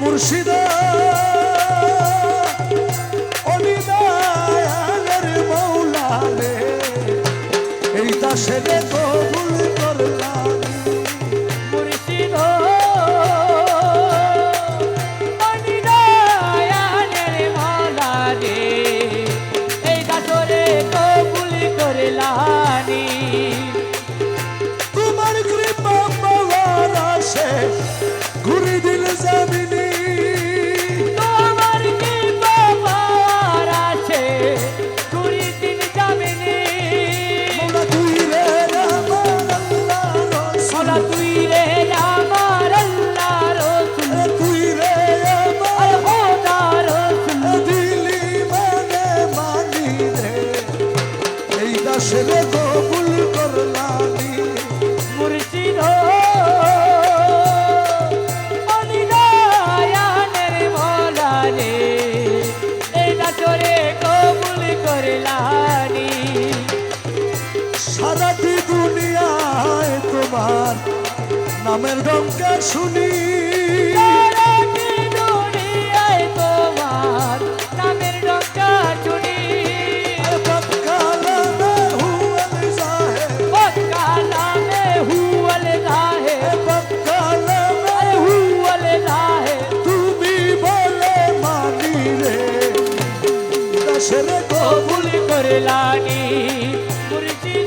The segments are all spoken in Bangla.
মুর্শিদ। অনিদায়ালের মৌলালে এই দাসের সাথী দুনিয়ায় তোমার নামের দমকে শুনি। কবুল করলানি মুর্শিদ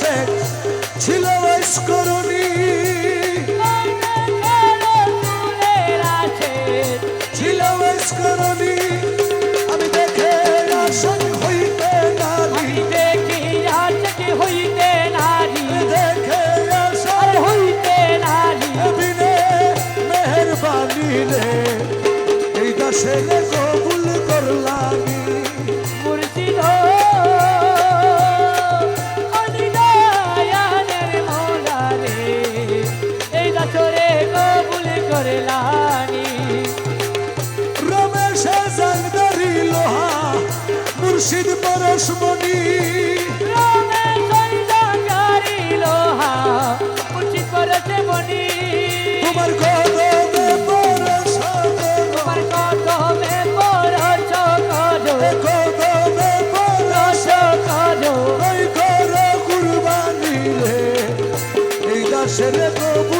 সে ছিল ঐশ্বরণী করলানি। রমেশে জং ধরিলো মুর্শিদ পরশমণি। তোমার কদমে পরশ তোমার কদমে পরশ কদমে কদমে পরশ কদমে কর কুরবানি রে এই দাসের কবু